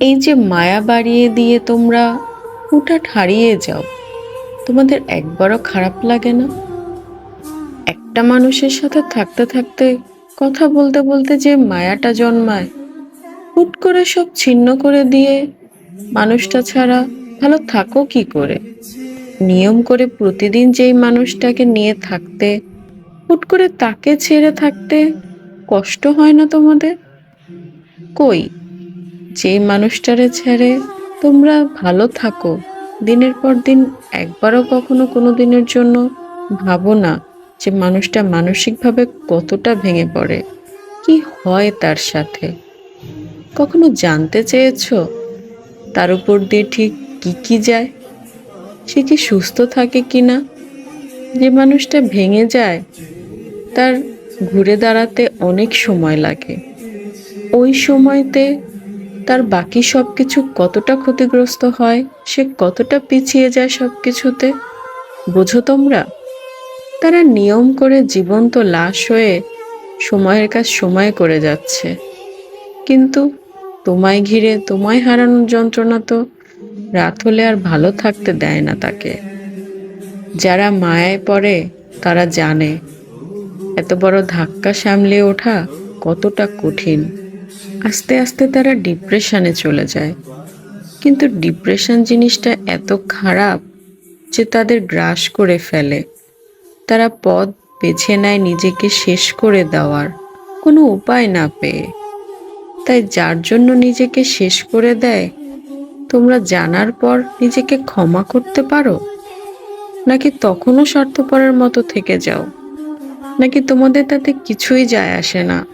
এই যে মায়া বাড়িয়ে দিয়ে তোমরা হুটহাট হারিয়ে যাও, তোমাদের একবারও খারাপ লাগে না? একটা মানুষের সাথে থাকতে থাকতে, কথা বলতে বলতে যে মায়াটা জন্মায়, হুট করে সব ছিন্ন করে দিয়ে মানুষটা ছাড়া ভালো থাকো কি করে? নিয়ম করে প্রতিদিন যেই মানুষটাকে নিয়ে থাকতে, হুট করে তাকে ছেড়ে থাকতে কষ্ট হয় না তোমাদের? কই যেই মানুষটারে ছেড়ে তোমরা ভালো থাকো, দিনের পর দিন একবারও কখনো কোনো দিনের জন্য ভাবো না যে মানুষটা মানসিকভাবে কতটা ভেঙে পড়ে। কি হয় তার সাথে? কখনো জানতে চেয়েছো? তার উপর দিয়ে ঠিক কি কি যায়? সে কি সুস্থ থাকে কি না যে মানুষটা ভেঙে যায়, তার ঘুরে দাঁড়াতে অনেক সময় লাগে। ওই সময়তে তার বাকি সব কিছু কতটা ক্ষতিগ্রস্ত হয়, সে কতটা পিছিয়ে যায় সব কিছুতে বোঝো তোমরা? তারা নিয়ম করে জীবন্ত লাশ হয়ে সময়ের কাজ সময় করে যাচ্ছে। কিন্তু তোমায় ঘিরে, তোমায় হারানোর যন্ত্রণা তো রাত হলে আর ভালো থাকতে দেয় না তাকে। যারা মায়ায় পড়ে, তারা জানে, এত বড় ধাক্কা সামলে ওঠা কতটা কঠিন। আস্তে আস্তে তারা ডিপ্রেশনে চলে যায়। কিন্তু ডিপ্রেশন জিনিসটা এত খারাপ যে তাদের গ্রাস করে ফেলে। তারা পথ বেছে নেয় নিজেকে শেষ করে দেওয়ার। কোনো উপায় না পেয়ে। তাই যার জন্য নিজেকে শেষ করে দেয়, তোমরা জানার পর নিজেকে ক্ষমা করতে পারো? নাকি তখনও স্বার্থপরের মতো থেকে যাও? নাকি তোমাদের তাতে কিছুই যায় আসে না?